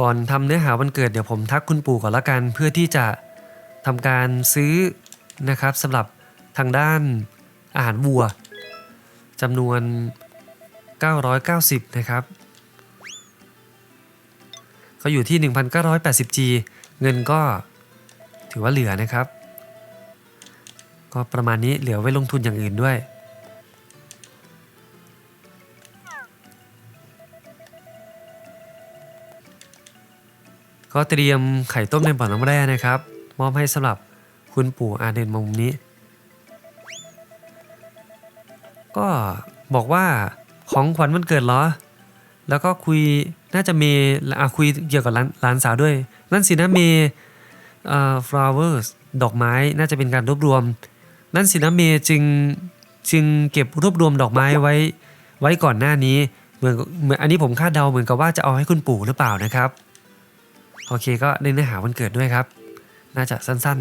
ก่อนทำเนื้อหาวันเกิดเดี๋ยวผมทักคุณปู่ก่อนละกัน เพื่อที่จะทำการซื้อนะครับสำหรับทางด้านอาหารวัวจำนวน 990 นะครับ ก็อยู่ที่ 1,980G เงินก็ถือว่าเหลือนะครับ ก็ประมาณนี้เหลือไว้ลงทุนอย่างอื่นด้วย ก็เตรียมไข่ต้มในบ่อน้ำแร่นะครับ มอบให้สำหรับคุณปู่อาเดนมุมนี้ ก็บอกว่าของขวัญวันเกิดเหรอ แล้วก็คุยน่าจะเมย์อะคุยเกี่ยวกับร้านร้านสาวด้วย นั่นสินะเมย์เอ่อ flowers ดอกไม้น่าจะเป็นการรวบรวม นั่นสินะเมย์จึงจึงเก็บรวบรวมดอกไม้ไว้ไว้ก่อนหน้านี้เหมือนเหมือนอันนี้ผมคาดเดาเหมือนกับว่าจะเอาให้คุณปู่หรือเปล่านะครับ โอเคก็ในเนื้อหาวันเกิดด้วยครับ น่าจะสั้น